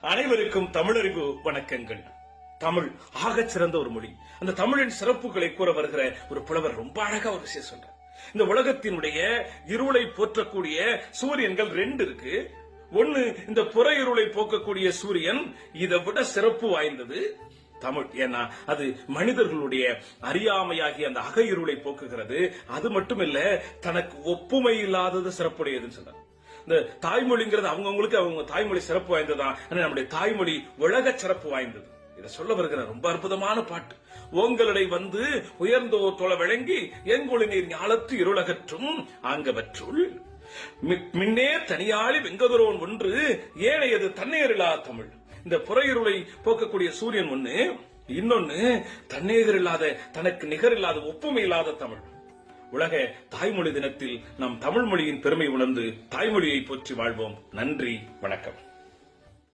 அனைவருக்கும் தமிழறிவு வணக்கங்கள். தமிழ் ஆக சிறந்த ஒரு மொழி. அந்த தமிழின் சிறப்புகளை கூற வருகிற ஒரு புலவர் ரொம்ப அழகா ஒரு விஷயம் சொல்றார். இந்த உலகத்தினுடைய இருளை போற்றக்கூடிய சூரியன்கள் ரெண்டு இருக்கு. ஒன்னு இந்த புற இருளை போக்கக்கூடிய சூரியன் இதை விட சிறப்பு வாய்ந்தது தமிழ். ஏன்னா அது மனிதர்களுடைய அறியாமையாகிய அந்த அக இருளை போக்குகிறது. அது மட்டும் இல்ல தனக்கு ஒப்புமை இல்லாதது சிறப்புடையதுன்னு சொன்னார் இந்த தாய்மொழிங்கிறது அவங்கவுங்களுக்கு அவங்க தாய்மொழி சிறப்பு வாய்ந்ததுதான் நம்முடைய தாய்மொழி உலக சிறப்பு வாய்ந்தது. இதை சொல்ல வருகிற ரொம்ப அற்புதமான பாட்டு. ஓங்களிடை வந்து உயர்ந்தோ தொலை விளங்கி எங்கொழி நீர் ஞாலத்து இருளகற்றும் ஆங்கவற்றுள். மின்னே தனியாளி வெங்கதுரோன் ஒன்று ஏனையது தன்னேரிலா தமிழ். இந்த புறையிருளை போக்கக்கூடிய சூரியன் ஒண்ணு இன்னொன்னு தன்னேகர் இல்லாத தனக்கு நிகர் இல்லாத ஒப்புமை இல்லாத தமிழ். உலக தாய்மொழி தினத்தில் நம் தமிழ் மொழியின் பெருமை உணர்ந்து தாய்மொழியை போற்றி வாழ்வோம். நன்றி வணக்கம்.